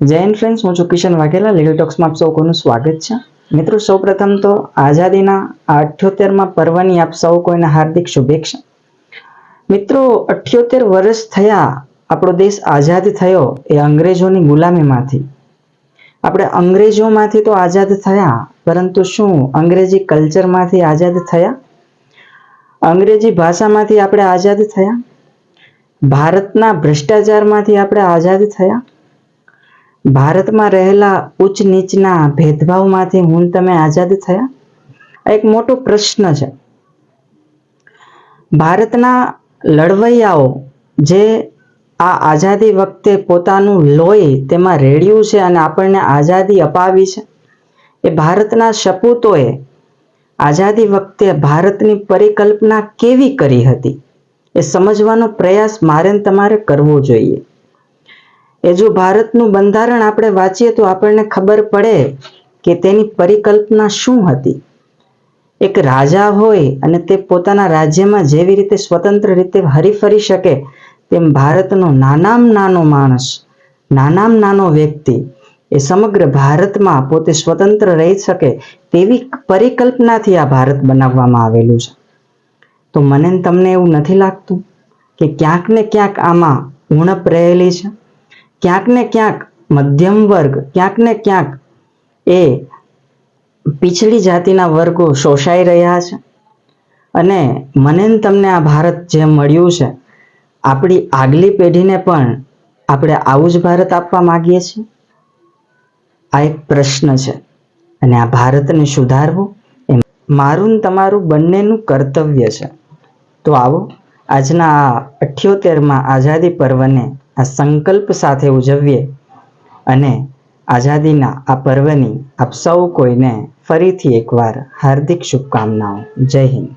જય હિન્દ ફ્રેન્ડ્સ હું છું કિશન વાઘેલા. લીગલ ટોક્સમાં આપ સૌ સ્વાગત છે. મિત્રો, સૌપ્રથમ તો આઝાદીના અઠ્યોતેરમાં પર્વની આપ સૌ કોઈને હાર્દિક શુભેચ્છા. મિત્રો, અઠ્યોતેર વર્ષ થયા, આપણો દેશ આઝાદ થયો એ અંગ્રેજોની ગુલામીમાંથી. આપણે અંગ્રેજોમાંથી તો આઝાદ થયા, પરંતુ શું અંગ્રેજી કલ્ચરમાંથી આઝાદ થયા? અંગ્રેજી ભાષામાંથી આપણે આઝાદ થયા? ભારતના ભ્રષ્ટાચારમાંથી આપણે આઝાદ થયા? ભારતમાં રહેલા ઉચ્ચ નીચના ભેદભાવમાંથી હું તમે આઝાદ થયા? એક મોટો પ્રશ્ન છે. ભારતના લડવૈયાઓ જે આ આઝાદી વખતે પોતાનું લોહી તેમાં રેડ્યું છે અને આપણને આઝાદી અપાવી છે, એ ભારતના સપૂતોએ આઝાદી વખતે ભારતની પરિકલ્પના કેવી કરી હતી? એ સમજવાનો પ્રયાસ મારે તમારે કરવો જોઈએ. એ જો ભારતનું બંધારણ આપણે વાંચીએ તો આપણને ખબર પડે કે તેની પરિકલ્પના શું હતી. એક રાજા હોય અને તે પોતાના રાજ્યમાં જેવી રીતે સ્વતંત્ર રીતે હરીફરી શકે તેમ ભારતનો નાનામ નાનો માણસ, નાનામ નાનો વ્યક્તિ એ સમગ્ર ભારતમાં પોતે સ્વતંત્ર રહી શકે તેવી પરિકલ્પનાથી આ ભારત બનાવવામાં આવેલું છે. તો મને તમને એવું નથી લાગતું કે ક્યાંક ને ક્યાંક આમાં ઉણપ રહેલી છે? ક્યાંક ને ક્યાંક મધ્યમ વર્ગ, ક્યાંક ને ક્યાંક એ પીછડી જાતિના વર્ગો શોષાઈ રહ્યા છે. અને મને તમને આ ભારત જે મળ્યું છે, આપણી આગલી પેઢીને પણ આપણે આવું જ ભારત આપવા માગીએ છીએ? આ એક પ્રશ્ન છે. અને આ ભારતને સુધારવું એ મારું તમારું બંનેનું કર્તવ્ય છે. તો આવો, આજના આ અઠ્યોતેરમાં આઝાદી પર્વને આ સંકલ્પ સાથે ઉજવીએ અને આઝાદીના આ પર્વની આપ સૌ કોઈને ફરીથી એકવાર હાર્દિક શુભકામનાઓ. જય હિન્દ.